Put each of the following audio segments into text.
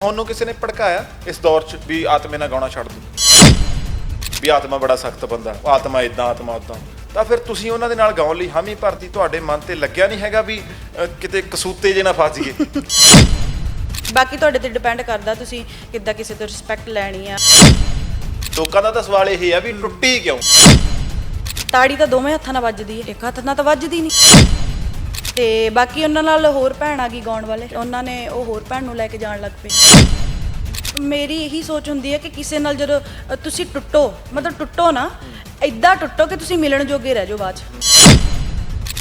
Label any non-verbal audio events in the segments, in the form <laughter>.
ਤੁਹਾਨੂੰ ਕਿਸੇ ਨੇ ਭੜਕਾਇਆ ਇਸ ਦੌਰ 'ਚ ਵੀ ਆਤਮੇ ਨਾਲ ਗਾਉਣਾ ਛੱਡ ਦੋ। ਵੀ ਆਤਮਾ ਬੜਾ ਸਖਤ ਬੰਦਾ ਆਤਮਾ ਇਦਾਂ ਆਤਮਾ ਉਦਾਂ ਤਾਂ ਫਿਰ ਤੁਸੀਂ ਉਹਨਾਂ ਦੇ ਨਾਲ ਗਾਉਣ ਲਈ ਹਾਮੀ ਭਰਤੀ ਤੁਹਾਡੇ ਮਨ ਤੇ ਲੱਗਿਆ ਨਹੀਂ ਹੈਗਾ ਵੀ ਅ, ਕਿਤੇ ਕਸੂਤੇ ਜੇ ਨਾ ਫਸ ਜਾਈਏ? ਬਾਕੀ ਤੁਹਾਡੇ ਤੇ ਡਿਪੈਂਡ ਕਰਦਾ ਤੁਸੀਂ ਕਿੱਦਾਂ ਕਿਸੇ ਤੋਂ ਰਿਸਪੈਕਟ ਲੈਣੀ ਆ। ਲੋਕਾਂ ਦਾ ਤਾਂ ਸਵਾਲ ਇਹ ਹੈ ਵੀ ਟੁੱਟੀ ਕਿਉਂ? ਤਾੜੀ ਤਾਂ ਦੋਵੇਂ ਹੱਥਾਂ ਨਾਲ ਵੱਜਦੀ ਹੈ। ਇੱਕ ਹੱਥ ਨਾਲ ਤਾਂ ਵੱਜਦੀ ਨਹੀਂ। ਤੇ ਬਾਕੀ ਉਹਨਾਂ ਨਾਲ ਹੋਰ ਭੈਣ ਆ ਗਈ ਗਾਉਣ ਵਾਲੇ, ਉਹਨਾਂ ਨੇ ਉਹ ਹੋਰ ਭੈਣ ਨੂੰ ਲੈ ਕੇ ਜਾਣ ਲੱਗ ਪਏ। ਮੇਰੀ ਇਹੀ ਸੋਚ ਹੁੰਦੀ ਹੈ ਕਿ ਕਿਸੇ ਨਾਲ ਜਦੋਂ ਤੁਸੀਂ ਟੁੱਟੋ, ਮਤਲਬ ਟੁੱਟੋ ਨਾ ਐਦਾਂ ਟੁੱਟੋ ਕਿ ਤੁਸੀਂ ਮਿਲਣ ਜੋਗੇ ਰਹਿ ਜਾਓ ਬਾਅਦ ਚ।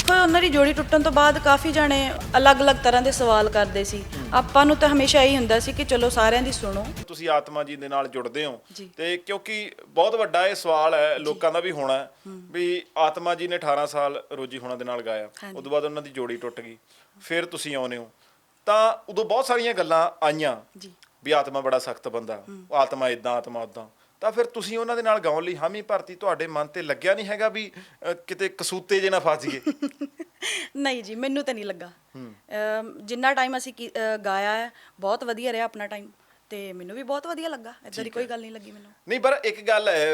ਫਿਰ ਉਹਨਾਂ ਦੀ ਜੋੜੀ ਟੁੱਟਣ ਤੋਂ ਬਾਅਦ ਕਾਫੀ ਜਾਣੇ ਅਲੱਗ-ਅਲੱਗ ਤਰ੍ਹਾਂ ਦੇ ਸਵਾਲ ਕਰਦੇ ਸੀ। ਆਪਾਂ ਨੂੰ ਤਾਂ ਹਮੇਸ਼ਾ ਇਹੀ ਹੁੰਦਾ ਸੀ ਕਿ ਚਲੋ ਸਾਰਿਆਂ ਦੀ ਸੁਣੋ। ਤੁਸੀਂ ਆਤਮਾ ਜੀ ਦੇ ਨਾਲ ਜੁੜਦੇ ਹੋ ਜੀ। ਤੇ ਕਿਉਂਕਿ ਬਹੁਤ ਵੱਡਾ ਇਹ ਸਵਾਲ ਹੈ ਲੋਕਾਂ ਦਾ ਵੀ ਹੋਣਾ ਹੈ ਵੀ ਆਤਮਾ ਜੀ ਨੇ 18 ਸਾਲ ਰੋਜੀ ਹੋਣਾ ਦੇ ਨਾਲ ਗਾਇਆ। ਹਾਂਜੀ। ਉਦੋਂ ਬਾਅਦ ਉਹਨਾਂ ਦੀ ਜੋੜੀ ਟੁੱਟ ਗਈ। ਫਿਰ ਤੁਸੀਂ ਆਉਨੇ ਹੋ। ਤਾਂ ਉਦੋਂ ਬਹੁਤ ਸਾਰੀਆਂ ਗੱਲਾਂ ਆਈਆਂ ਜੀ। ਵੀ ਆਤਮਾ ਬੜਾ ਸਖਤ ਬੰਦਾ। ਆਤਮਾ ਇਦਾਂ ਆਤਮਾ ਉਦਾਂ ਤਾਂ ਫਿਰ ਤੁਸੀਂ ਉਹਨਾਂ ਦੇ ਨਾਲ ਗਾਉਣ ਲਈ ਹਾਮੀ ਭਰਤੀ ਤੁਹਾਡੇ ਮਨ ਤੇ ਲੱਗਿਆ ਨਹੀਂ ਹੈਗਾ ਵੀ ਅ, ਕਿਤੇ ਕਸੂਤੇ ਜੇ ਨਾ ਫਸ ਜਾਈਏ? <laughs> ਨਹੀਂ ਜੀ ਮੈਨੂੰ ਤਾਂ ਨਹੀਂ ਲੱਗਾ। ਅਮ ਜਿੰਨਾ ਟਾਈਮ ਅਸੀਂ ਕੀ- ਅ, ਗਾਇਆ ਹੈ ਬਹੁਤ ਵਧੀਆ ਰਿਹਾ ਆਪਣਾ ਟਾਈਮ ਤੇ ਮੈਨੂੰ ਵੀ ਬਹੁਤ ਵਧੀਆ ਲੱਗਾ। ਇਦਾਂ ਦੀ ਕੋਈ ਗੱਲ ਨਹੀਂ ਲੱਗੀ ਮੈਨੂੰ। ਨਹੀਂ ਪਰ ਇੱਕ ਗੱਲ ਹੈ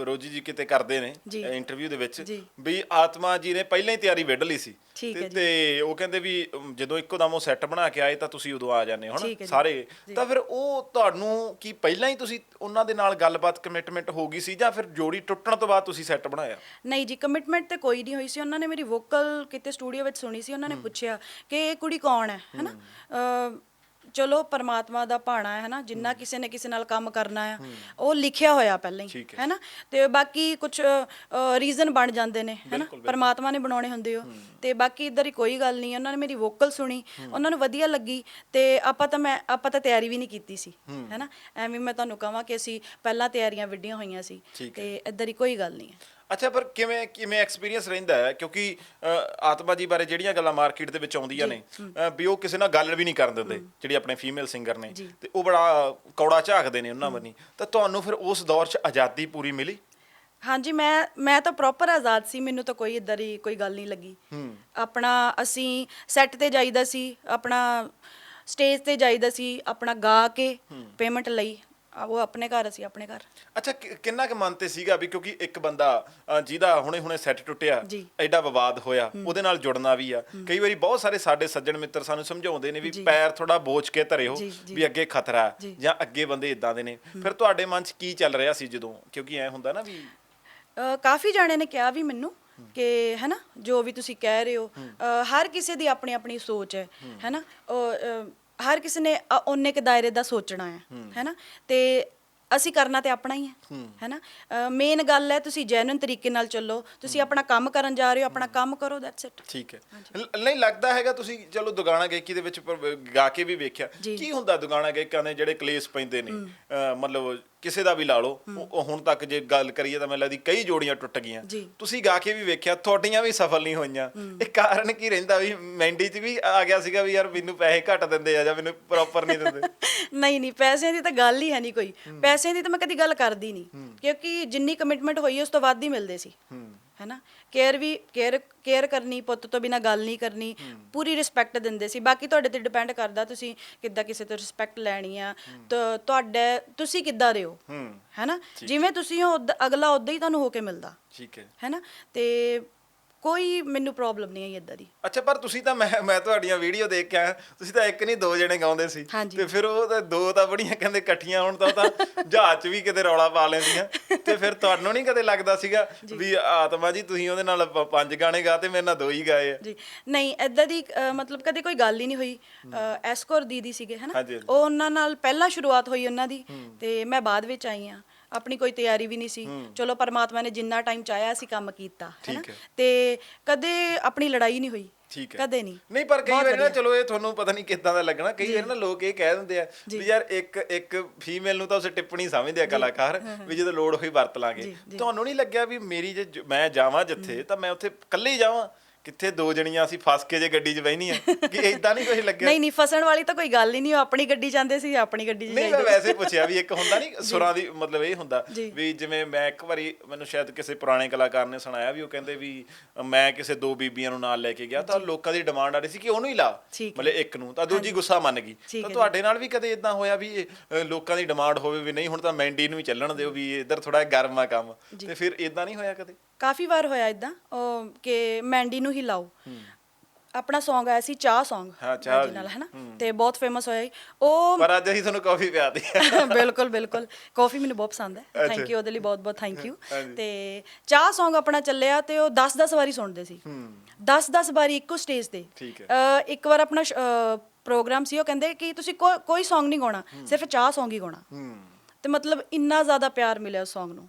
ਰੋਜੀ ਜੀ ਕਿਤੇ ਕਰਦੇ ਨੇ ਜੀ। ਇੰਟਰਵਿਊ ਦੇ ਵਿੱਚ ਜੀ। ਵੀ ਆਤਮਾ ਜੀ ਨੇ ਪਹਿਲਾਂ ਹੀ ਤਿਆਰੀ ਵਿੱਢ ਲਈ ਸੀ। ਠੀਕ ਤੇ- ਹੈ ਜੀ। ਤੇ ਉਹ ਕਹਿੰਦੇ ਵੀ ਅਮ, ਜਦੋਂ ਇੱਕੋ ਦਮ ਉਹ ਸੈੱਟ ਬਣਾ ਕੇ ਆਏ ਤਾਂ ਤੁਸੀਂ ਉਦੋਂ ਆ ਜਾਂਦੇ ਹੋ ਠੀਕ ਹੈ ਹਨਾ ਜੀ। ਸਾਰੇ। ਤਾਂ ਫਿਰ ਉਹ ਤੁਹਾਨੂੰ ਕੀ ਪਹਿਲਾਂ ਹੀ ਤੁਸੀਂ ਉਹਨਾਂ ਦੇ ਨਾਲ ਗੱਲਬਾਤ ਕਮਿਟਮੈਂਟ ਹੋ ਗਈ ਸੀ ਜਾਂ ਫਿਰ ਜੋੜੀ ਟੁੱਟਣ ਤੋਂ ਬਾਅਦ ਤੁਸੀਂ ਸੈੱਟ ਬਣਾਇਆ? ਨਹੀਂ ਜੀ ਕਮਿਟਮੈਂਟ ਤੇ ਕੋਈ ਨਹੀਂ ਹੋਈ ਸੀ। ਉਹਨਾਂ ਨੇ ਮੇਰੀ ਵੋਕਲ ਕਿਤੇ ਸਟੂਡੀਓ ਵਿੱਚ ਸੁਣੀ ਸੀ ਉਹਨਾਂ ਨੇ ਪੁੱਛਿਆ ਕਿ ਇਹ ਕੁੜੀ ਕੌਣ ਹੈ ਹੈਨਾ? ਚਲੋ ਪਰਮਾਤਮਾ ਦਾ ਭਾਣਾ ਹੈ ਹੈਨਾ? ਜਿੰਨਾ ਕਿਸੇ ਨੇ ਕਿਸੇ ਨਾਲ ਕੰਮ ਕਰਨਾ ਹੈ ਉਹ ਲਿਖਿਆ ਹੋਇਆ ਪਹਿਲਾਂ ਹੀ ਹੈ। ਹੈਨਾ? ਤੇ ਬਾਕੀ ਕੁਝ ਰੀਜ਼ਨ ਬਣ ਜਾਂਦੇ ਨੇ ਹੈਨਾ? ਪਰਮਾਤਮਾ ਨੇ ਬਣਾਉਣੇ ਹੁੰਦੇ ਹੋ। ਤੇ ਬਾਕੀ ਇਧਰ ਹੀ ਕੋਈ ਗੱਲ ਨਹੀਂ ਉਹਨਾਂ ਨੇ ਮੇਰੀ ਵੋਕਲ ਸੁਣੀ ਉਹਨਾਂ ਨੂੰ ਵਧੀਆ ਲੱਗੀ ਤੇ ਆਪਾਂ ਤਾਂ ਮੈਂ ਆਪਾਂ ਤਾਂ ਤਿਆਰੀ ਵੀ ਨਹੀਂ ਕੀਤੀ ਸੀ ਹੈਨਾ? ਐਵੇਂ ਮੈਂ ਤੁਹਾਨੂੰ ਕਹਾਂ ਕਿ ਅਸੀਂ ਪਹਿਲਾਂ ਤਿਆਰੀਆਂ ਵਿੱਢੀਆਂ ਹੋਈਆਂ ਸੀ ਤੇ ਇਧਰ ਹੀ ਕੋਈ ਗੱਲ ਨਹੀਂ ਹੈ। ਅੱਛਾ ਪਰ ਕਿਵੇਂ ਕਿਵੇਂ ਐਕਸਪੀਰੀਅੰਸ ਰਹਿੰਦਾ ਹੈ? ਕਿਉਂਕਿ ਆਤਮਾ ਜੀ ਬਾਰੇ ਜਿਹੜੀਆਂ ਗੱਲਾਂ ਮਾਰਕੀਟ ਦੇ ਵਿੱਚ ਆਉਂਦੀਆਂ ਨੇ ਵੀ ਉਹ ਕਿਸੇ ਨਾਲ ਗੱਲ ਵੀ ਨਹੀਂ ਕਰਨ ਦਿੰਦੇ ਜਿਹੜੀ ਆਪਣੇ ਫੀਮੇਲ ਸਿੰਗਰ ਨੇ। ਤੇ ਉਹ ਬੜਾ ਕੌੜਾ ਝਾਕਦੇ ਨੇ ਉਹਨਾਂ ਬੰਨੀ ਤਾਂ ਤੁਹਾਨੂੰ ਫਿਰ ਉਸ ਦੌਰ 'ਚ ਆਜ਼ਾਦੀ ਪੂਰੀ ਮਿਲੀ? ਹਾਂਜੀ ਮੈਂ ਮੈਂ ਤਾਂ ਪ੍ਰੋਪਰ ਆਜ਼ਾਦ ਸੀ ਮੈਨੂੰ ਤਾਂ ਕੋਈ ਇਦਾਂ ਦੀ ਕੋਈ ਗੱਲ ਨਹੀਂ ਲੱਗੀ। ਆਪਣਾ ਅਸੀਂ ਸੈੱਟ ਤੇ ਜਾਈਦਾ ਸੀ ਆਪਣਾ ਸਟੇਜ ਤੇ ਜਾਈਦਾ ਸੀ ਆਪਣਾ ਗਾ ਕੇ ਪੇਮੈਂਟ ਲਈ। ਆ, ਉਹ ਆਪਣੇ ਘਰ ਅਸੀਂ ਆਪਣੇ ਘਰ। ਅੱਛਾ ਕਿ- ਕਿੰਨਾ ਕੁ ਮਨ ਤੇ ਸੀਗਾ ਵੀ ਕਿਉਂਕਿ ਇੱਕ ਬੰਦਾ ਅ, ਜਿਹਦਾ ਹੁਣੇ ਹੁਣੇ ਸੈੱਟ ਟੁੱਟਿਆ ਜੀ। ਐਡਾ ਵਿਵਾਦ ਹੋਇਆ ਉਹਦੇ ਨਾਲ ਜੁੜਨਾ ਵੀ ਆ। ਕਈ ਵਾਰੀ ਬਹੁਤ ਸਾਰੇ ਸਾਡੇ ਸੱਜਣ ਮਿੱਤਰ ਸਾਨੂੰ ਸਮਝਾਉਂਦੇ ਨੇ ਵੀ ਪੈਰ ਥੋੜਾ ਬੋਚ ਕੇ ਧਰਿਓ ਜੀ, ਜੀ। ਵੀ ਅੱਗੇ ਖਤਰਾ ਹੈ ਜੀ। ਜਾਂ ਅੱਗੇ ਬੰਦੇ ਇਦਾਂ ਦੇ ਨੇ। ਫਿਰ ਤੁਹਾਡੇ ਮਨ 'ਚ ਕੀ ਚੱਲ ਰਿਹਾ ਸੀ ਜਦੋਂ? ਕਿਉਂਕਿ ਐ ਹੁੰਦਾ ਨਾ ਵੀ ਅ, ਕਾਫੀ ਜਾਣੇ ਨੇ ਕਿਹਾ ਵੀ ਮੈਨੂੰ ਕਿ ਹੈਨਾ ਜੋ ਵੀ ਤੁਸੀਂ ਕਹਿ ਰਹੇ ਹੋ ਅ, ਹਰ ਕਿਸੇ ਦੀ ਆਪਣੀ ਆਪਣੀ ਸੋਚ ਹੈ। ਹੈਨਾ। ਉਹ, ਅ, ਹਰ ਕਿਸੇ ਨੇ ਅ, ਓਨੇ ਕੇ ਦਾਇਰੇ ਦਾ ਸੋਚਣਾ ਹੈ ਹੈਨਾ ਤੇ ਅਸੀਂ ਕਰਨਾ ਤੇ ਆਪਣਾ ਹੀ ਹੈ ਹੈਨਾ ਮੇਨ ਗੱਲ ਹੈ ਤੁਸੀਂ ਜੈਨੂਇਨ ਤਰੀਕੇ ਨਾਲ ਚੱਲੋ ਤੁਸੀਂ ਆਪਣਾ ਕੰਮ ਕਰਨ ਜਾ ਰਹੇ ਹੋ ਆਪਣਾ ਕੰਮ ਕਰੋ ਦੈਟਸ ਇਟ ਠੀਕ ਹੈ। ਨਹੀਂ ਲੱਗਦਾ ਹੈਗਾ ਤੁਸੀਂ ਚਲੋ ਦੁਗਾਣਾ ਗਾਇਕੀ ਦੇ ਵਿੱਚ ਗਾ ਕੇ ਵੀ ਵੇਖਿਆ। ਕੀ ਹੁੰਦਾ ਦੁਗਾਣਾ ਗਾਇਕਾਂ ਦੇ ਜਿਹੜੇ ਕਲੇਸ਼ ਪੈਂਦੇ ਨੇ? ਮਤਲਬ ਕਿਸੇ ਦਾ ਵੀ ਲਾ ਲਓ। ਹੁਣ ਤੱਕ ਜੇ ਗੱਲ ਕਰੀਏ ਤਾਂ ਮੈਨੂੰ ਲੱਗਦੀ ਕਈ ਜੋੜੀਆਂ ਟੁੱਟ ਗਈਆਂ। ਤੁਸੀਂ ਗਾ ਕੇ ਵੀ ਵੇਖਿਆ ਤੁਹਾਡੀਆਂ ਵੀ ਸਫਲ ਨਹੀਂ ਹੋਈਆਂ। ਇਹ ਕਾਰਨ ਕੀ ਰਹਿੰਦਾ ਵੀ ਮੈਂਡੀ 'ਚ ਵੀ ਆ ਗਿਆ ਸੀਗਾ ਵੀ ਯਾਰ ਮੈਨੂੰ ਪੈਸੇ ਘੱਟ ਦਿੰਦੇ ਆ ਜਾਂ ਮੈਨੂੰ ਪ੍ਰੋਪਰ ਨਹੀਂ ਦਿੰਦੇ? <laughs> ਨਹੀਂ ਨਹੀਂ ਪੈਸਿਆਂ ਦੀ ਤਾਂ ਗੱਲ ਹੀ ਹੈ ਨਹੀਂ ਕੋਈ। ਪੈਸਿਆਂ ਦੀ ਤਾਂ ਮੈਂ ਕਦੀ ਗੱਲ ਕਰਦੀ ਨਹੀਂ। ਕਿਉਂਕਿ ਜਿੰਨੀ ਕਮਿਟਮੈਂਟ ਹੋਈ ਉਸ ਤੋਂ ਵੱਧ ਹੀ ਮਿਲਦੇ ਸੀ। ਹੈਨਾ? ਕੇਅਰ ਵੀ ਕੇਅਰ ਕੇਅਰ ਕਰਨੀ ਪੁੱਤ ਤੋਂ ਬਿਨਾ ਗੱਲ ਨਹੀਂ ਕਰਨੀ ਪੂਰੀ ਰਿਸਪੈਕਟ ਦਿੰਦੇ ਸੀ। ਬਾਕੀ ਤੁਹਾਡੇ ਤੇ ਡਿਪੈਂਡ ਕਰਦਾ ਤੁਸੀਂ ਕਿੱਦਾਂ ਕਿਸੇ ਤੋਂ ਰਿਸਪੈਕਟ ਲੈਣੀ ਆ। ਤਾਂ ਤੁਹਾਡੇ ਤੁਸੀਂ ਕਿੱਦਾਂ ਰਹੋ ਹੂੰ? ਹੈਨਾ? ਜਿਵੇਂ ਤੁਸੀਂ ਹੋ ਅਗਲਾ ਉਦਾਂ ਹੀ ਤੁਹਾਨੂੰ ਹੋ ਕੇ ਮਿਲਦਾ। ਠੀਕ ਹੈ। ਹੈਨਾ? ਤੇ ਕੋਈ ਮੈਨੂੰ ਪ੍ਰੋਬਲਮ ਨਹੀਂ ਆਈ ਇਦਾਂ ਦੀ। ਅੱਛਾ ਪਰ ਤੁਸੀਂ ਤਾਂ ਮੈਂ ਮੈਂ ਤੁਹਾਡੀਆਂ ਵੀਡੀਓ ਦੇਖ ਕੇ ਆਇਆ। ਤੁਸੀਂ ਤਾਂ ਇੱਕ ਨਹੀਂ ਦੋ ਜਣੇ ਗਾਉਂਦੇ ਸੀ। ਹਾਂਜੀ। ਤੇ ਫਿਰ ਉਹ ਤਾਂ ਦੋ ਤਾਂ ਬੜੀਆਂ ਕਹਿੰਦੇ ਇਕੱਠੀਆਂ ਹੁਣ ਤਾਂ ਉਹ ਤਾਂ ਜਹਾਜ਼ 'ਚ ਵੀ ਕਿਤੇ ਰੌਲਾ ਪਾ ਲੈਂਦੀਆਂ। ਤੇ ਫਿਰ ਤੁਹਾਨੂੰ ਨਹੀਂ ਕਦੇ ਲੱਗਦਾ ਸੀਗਾ ਵੀ ਆਤਮਾ ਜੀ ਤੁਸੀਂ ਉਹਦੇ ਨਾਲ ਪ- ਪੰਜ ਗਾਣੇ ਗਾਤੇ ਮੇਰੇ ਨਾਲ ਦੋ ਹੀ ਗਾਏ ਆ। ਜੀ। ਨਹੀਂ ਐਦਾਂ ਦੀ ਅ, ਮਤਲਬ ਕਦੇ ਕੋਈ ਗੱਲ ਹੀ ਨਹੀਂ ਹੋਈ। ਅ, ਐਸਕੋਰ ਦੀਦੀ ਸੀਗੇ ਹਨਾ? ਹਾਂਜੀ, ਹਾਂਜੀ। ਉਹ ਉਹਨਾਂ ਨਾਲ ਪਹਿਲਾਂ ਸ਼ੁਰੂਆਤ ਹੋਈ ਉਹਨਾਂ ਦੀ ਤੇ ਮੈਂ ਬਾਅਦ ਵਿੱਚ ਆਈ ਆ। ਆਪਣੀ ਕੋਈ ਤਿਆਰੀ ਵੀ ਨਹੀਂ ਸੀ। ਚਲੋ ਪਰਮਾਤਮਾ ਨੇ ਜਿੰਨਾ ਟਾਈਮ ਚਾਹਿਆ ਅਸੀਂ ਕੰਮ ਕੀਤਾ ਹੈਨਾ। ਤੇ ਕਦੇ ਆਪਣੀ ਲੜਾਈ ਨਹੀਂ ਹੋਈ। ਠੀਕ ਹੈ। ਕਦੇ ਨਹੀਂ। ਨਹੀਂ ਪਰ ਕਈ ਵਾਰੀ ਨਾ। ਚਲੋ ਇਹ ਤੁਹਾਨੂੰ ਪਤਾ ਨਹੀਂ ਕਿੱਦਾਂ ਦਾ ਲੱਗਣਾ। ਕਈ ਵਾਰੀ ਨਾ ਲੋਕ ਇਹ ਕਹਿ ਦਿੰਦੇ ਆ ਵੀ ਯਾਰ ਇੱਕ ਇੱਕ ਫੀਮੇਲ ਨੂੰ ਤਾਂ ਉਸੇ ਟਿੱਪਣੀ ਸਮਝਦੇ ਆ ਕਲਾਕਾਰ ਵੀ ਜਦੋਂ ਲੋੜ ਹੋਈ ਵਰਤ ਲਾਂਗੇ। ਤੁਹਾਨੂੰ ਨਹੀਂ ਲੱਗਿਆ ਵੀ ਮੇਰੀ ਜੇ ਜ- ਮੈਂ ਜਾਵਾਂ ਜਿੱਥੇ ਤਾਂ ਮੈਂ ਉੱਥੇ ਇਕੱਲੇ ਹੀ ਜਾਵਾਂ? ਕਿੱਥੇ ਦੋ ਜਣੀਆਂ ਅਸੀਂ ਫਸ ਕੇ ਜੇ ਗੱਡੀ 'ਚ ਬਹਿਨੀਆਂ ਕਿ ਇਦਾਂ ਨਹੀਂ ਕੁਝ ਲੱਗਿਆ? ਨਹੀਂ ਨਹੀਂ ਫਸਣ ਵਾਲੀ ਤਾਂ ਕੋਈ ਗੱਲ ਹੀ ਨਹੀਂ ਉਹ ਆਪਣੀ ਗੱਡੀ ਜਾਂਦੇ ਸੀ ਆਪਣੀ ਗੱਡੀ 'ਚ ਨਹੀਂ ਮੈਂ ਵੈਸੇ ਪੁੱਛਿਆ ਵੀ ਇੱਕ ਹੁੰਦਾ ਨਹੀਂ ਸੁਰਾਂ ਦੀ ਮਤਲਬ ਇਹ ਹੁੰਦਾ। ਵੀ ਜਿਵੇਂ ਮੈਂ ਇੱਕ ਵਾਰੀ ਮੈਨੂੰ ਸ਼ਾਇਦ ਕਿਸੇ ਪੁਰਾਣੇ ਕਲਾਕਾਰ ਨੇ ਸੁਣਾਇਆ ਵੀ ਉਹ ਕਹਿੰਦੇ ਵੀ ਮੈਂ ਕਿਸੇ ਦੋ ਬੀਬੀਆਂ ਨੂੰ ਨਾਲ ਲੈ ਕੇ ਗਿਆ ਤਾਂ ਲੋਕਾਂ ਦੀ ਡਿਮਾਂਡ ਆ ਰਹੀ ਸੀ ਕਿ ਉਹਨੂੰ ਹੀ ਲਾ। ਮਤਲਬ ਇੱਕ ਨੂੰ ਤਾਂ ਦੂਜੀ ਗੁੱਸਾ ਮੰਨ ਗਈ। ਤਾਂ ਤੁਹਾਡੇ ਨਾਲ ਵੀ ਕਦੇ ਇਦਾਂ ਹੋਇਆ ਵੀ ਲੋਕਾਂ ਦੀ ਡਿਮਾਂਡ ਹੋਵੇ ਵੀ ਨਹੀਂ ਹੁਣ ਤਾਂ ਮੈਂਡੀ ਨੂੰ ਹੀ ਚੱਲਣ ਦਿਓ ਵੀ ਇੱਧਰ ਥੋੜਾ ਗਰਮ ਆ ਕੰਮ ਤੇ ਫਿਰ ਇਦਾਂ ਨਹੀਂ ਹੋਇਆ ਕਦੇ? ਕਾਫੀ ਵਾਰ ਹੋਇਆ ਇਦਾਂ ਕਿ ਮੈਂਡੀ ਨੂੰ ਹੀ ਲਾਓ। ਆਪਣਾ Song ਆਇਆ ਸੀ ਚਾਹ Song ਹਾਂ, ਚਾਹ ਨਾਲ ਹੈ। ਨਾ ਤੇ ਬਹੁਤ ਫੇਮਸ ਹੋਇਆ ਸੀ। ਉਹ ਪਰ ਅੱਜ ਅਸੀਂ ਤੁਹਾਨੂੰ ਕਾਫੀ ਪਿਆਦੀ <laughs> ਬਿਲਕੁਲ ਬਿਲਕੁਲ। ਕਾਫੀ ਮੈਨੂੰ ਬਹੁਤ ਪਸੰਦ ਹੈ। ਥੈਂਕ ਯੂ ਉਹਦੇ ਲਈ ਬਹੁਤ ਬਹੁਤ ਥੈਂਕ ਯੂ। ਤੇ ਚਾਹ Song ਆਪਣਾ ਚੱਲਿਆ ਤੇ ਉਹ 10-10 ਵਾਰੀ ਸੁਣਦੇ ਸੀ। 10-10 ਵਾਰੀ ਇੱਕੋ ਸਟੇਜ ਤੇ। ਹੈ। ਇੱਕ ਵਾਰ ਆਪਣਾ ਪ੍ਰੋਗਰਾਮ ਸੀ ਉਹ ਕਹਿੰਦੇ ਕਿ ਤੁਸੀਂ ਕੋਈ Song ਨਹੀਂ ਗਾਉਣਾ ਸਿਰਫ ਚਾਹ Song ਹੀ ਗਾਉਣਾ। ਹੂੰ। ਤੇ ਮਤਲਬ ਇੰਨਾ ਜ਼ਿਆਦਾ ਪਿਆਰ ਮਿਲਿਆ Song ਨੂੰ।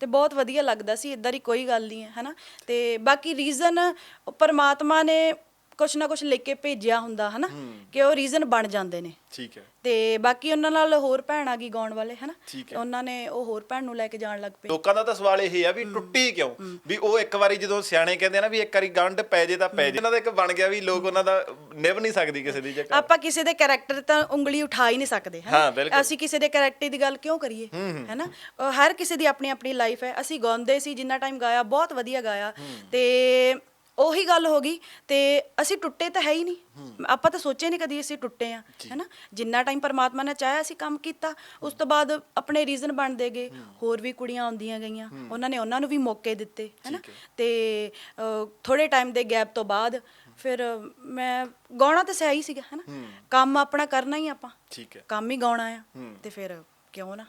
ਤੇ ਬਹੁਤ ਵਧੀਆ ਲੱਗਦਾ ਸੀ ਇਦਾਂ ਦੀ ਕੋਈ ਗੱਲ ਨਹੀਂ ਹੈ ਹਨਾ? ਤੇ ਬਾਕੀ ਰੀਜ਼ਨ ਪਰਮਾਤਮਾ ਨੇ ਕੁਛ ਨਾ ਕੁਛ ਲਿਖ ਕੇ ਭੇਜਿਆ ਹੁੰਦਾ ਹਨਾ? ਕਿ ਉਹ ਰੀਜ਼ਨ ਬਣ ਜਾਂਦੇ ਨੇ। ਠੀਕ ਹੈ। ਤੇ ਬਾਕੀ ਉਹਨਾਂ ਨਾਲ ਹੋਰ ਭੈਣ ਆ ਗਈ ਗਾਉਣ ਵਾਲੇ ਹਨਾ? ਤੇ ਉਹਨਾਂ ਨੇ ਉਹ ਹੋਰ ਭੈਣ ਨੂੰ ਲੈ ਕੇ ਜਾਣ ਲੱਗ ਪਏ। ਲੋਕਾਂ ਦਾ ਤਾਂ ਸਵਾਲ ਇਹ ਆ ਵੀ ਟੁੱਟੀ ਕਿਉਂ? ਵੀ ਉਹ ਇੱਕ ਵਾਰੀ ਜਦੋਂ ਸਿਆਣੇ ਕਹਿੰਦੇ ਆ ਨਾ ਵੀ ਇੱਕ ਵਾਰੀ ਗੰਢ ਪੈ ਜੇ ਤਾਂ ਪੈ ਜੇ। ਇਹਨਾਂ ਦਾ ਇੱਕ ਬਣ ਗਿਆ ਵੀ ਲੋਕ ਉਹਨਾਂ ਦਾ ਨਿਭ ਨਹੀਂ ਸਕਦੀ ਕਿਸੇ ਦੀ ਜਗ੍ਹਾ। ਆਪਾਂ ਕਿਸੇ ਦੇ ਕੈਰੈਕਟਰ ਤਾਂ ਉਂਗਲੀ ਉਠਾ ਹੀ ਨਹੀਂ ਸਕਦੇ ਹਨਾ? ਅਸੀਂ ਕਿਸੇ ਦੇ ਕੈਰੈਕਟਰ ਦੀ ਗੱਲ ਕਿਉਂ ਕਰੀਏ ਹੈਨਾ? ਹਰ ਕਿਸੇ ਦੀ ਆਪਣੀ ਆਪਣੀ ਲਾਈਫ ਹੈ। ਅਸੀਂ ਗਾਉਂਦੇ ਸੀ ਜਿੰਨਾ ਟਾਈਮ ਗਾਇਆ ਬਹੁਤ ਵਧੀਆ ਗਾਇਆ। ਤੇ ਉਹੀ ਗੱਲ ਹੋ ਗਈ ਤੇ ਅਸੀਂ ਟੁੱਟੇ ਤਾਂ ਹੈ ਹੀ ਨਹੀਂ। ਆਪਾਂ ਤਾਂ ਸੋਚਿਆ ਨਹੀਂ ਕਦੀ ਅਸੀਂ ਟੁੱਟੇ ਆ ਹੈਨਾ? ਜਿੰਨਾ ਟਾਈਮ ਪਰਮਾਤਮਾ ਨੇ ਚਾਹਿਆ ਅਸੀਂ ਕੰਮ ਕੀਤਾ ਉਸ ਤੋਂ ਬਾਅਦ ਆਪਣੇ ਰੀਜ਼ਨ ਬਣਦੇ ਗਏ। ਹੋਰ ਵੀ ਕੁੜੀਆਂ ਆਉਂਦੀਆਂ ਗਈਆਂ। ਉਹਨਾਂ ਨੇ ਉਹਨਾਂ ਨੂੰ ਵੀ ਮੌਕੇ ਦਿੱਤੇ ਹੈਨਾ? ਤੇ ਥੋੜੇ ਟਾਈਮ ਦੇ ਗੈਪ ਤੋਂ ਬਾਅਦ ਫਿਰ ਮੈਂ ਗਾਉਣਾ ਤਾਂ ਸਹੀ ਸੀਗਾ ਹੈਨਾ? ਕੰਮ ਆਪਣਾ ਕਰਨਾ ਹੀ ਆਪਾਂ। ਠੀਕ ਹੈ। ਕੰਮ ਹੀ ਗਾਉਣਾ ਆ ਤੇ ਫਿਰ ਕਿਉਂ ਨਾ?